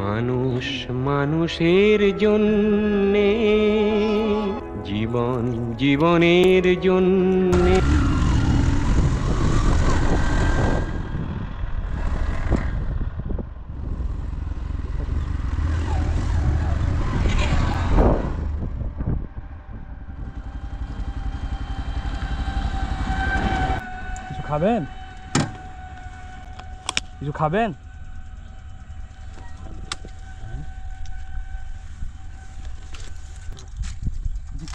মানুষ মানুষের জন্যে জীবন জীবনের জন্যে। খাবেন? কিছু খাবেন?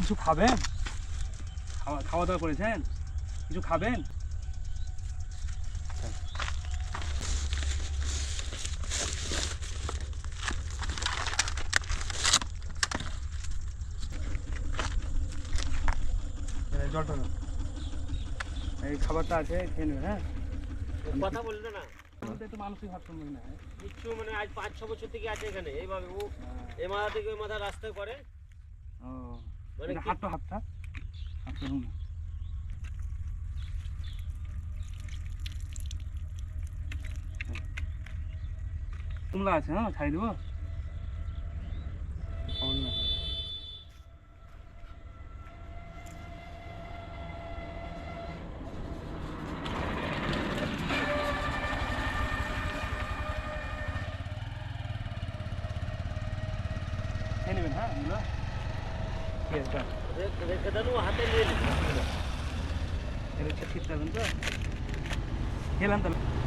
কিছু খাবেন? খাওয়া খাওয়া দাওয়া করেছেন? কিছু খাবেন? এই জলটা এই খাবারটা আছে খেয়ে নেবেন হ্যাঁ? কথা বলবে না। তো একটু মানসিক ভারসাম্য না কিচ্ছু মানে আজ পাঁচ ছ বছর থেকে আছে এখানে। এইভাবে ও এ মাথা থেকে ওই মাথা রাস্তায় করে। এটা কি- হাতটা হাতটা হাত করুন না কুমলা আছে হ্যাঁ ছাই দেবো খাবার না। খেয়ে নেবেন হ্যাঁ